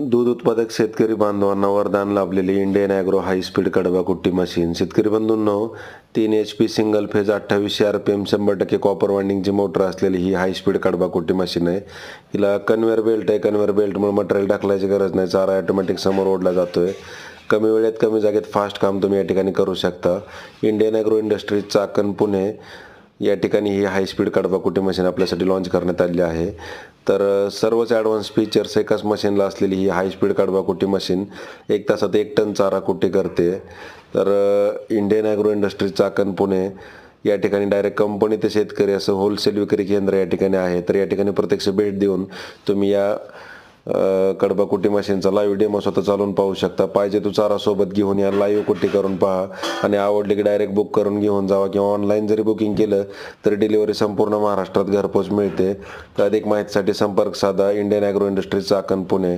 दूध उत्पादक शेतकरी बांधवांना वरदान लाभलेली इंडियन ॲग्रो हाय स्पीड कडबा कुट्टी मशीन शेतकरी बंधूंनो तीन एच पी सिंगल फेज अठ्ठावीसशे आर पी एम शंभर टक्के कॉपर वाइंडिंगची मोटर असलेली ही हाय स्पीड कडबा कुट्टी मशीन आहे. हिला कन्व्हेअर बेल्ट आहे. कन्व्हेअर बेल्टमुळे मटेरियल टाकल्याची गरज नाही. चारा ऑटोमॅटिक समोर ओढला जातो आहे कमी वेळेत कमी जागेत फास्ट काम तुम्ही या ठिकाणी करू शकता. Indian agro industries Chakan Pune या ठिकाणी ही हाय स्पीड कडबा कुट्टी मशीन आपल्यासाठी लॉन्च करण्यात आली आहे. तर सर्वच ॲडव्हान्स फीचर्स एकाच मशीनला असलेली ही हाय स्पीड काढवा कुटी मशीन एक तासात एक टन चारा कुटी करते. तर Indian agro industry Chakan Pune या ठिकाणी डायरेक्ट कंपनी ते शेतकरी असं होलसेल विक्री केंद्र या ठिकाणी आहे. तर या ठिकाणी प्रत्यक्ष भेट देऊन तुम्ही या कडबा कुटी मशीनचा लाईव्ह डेमो स्वतः चालवून पाहू शकता. पाहिजे तू चारा सोबत घेऊन या लाईव्ह कुट्टी करून पहा. आणि आवडली की डायरेक्ट बुक करून घेऊन जावा किंवा ऑनलाईन जरी बुकिंग केलं तरी डिलिव्हरी संपूर्ण महाराष्ट्रात घरपोच मिळते. तर अधिक माहितीसाठी संपर्क साधा. Indian agro industries Chakan Pune.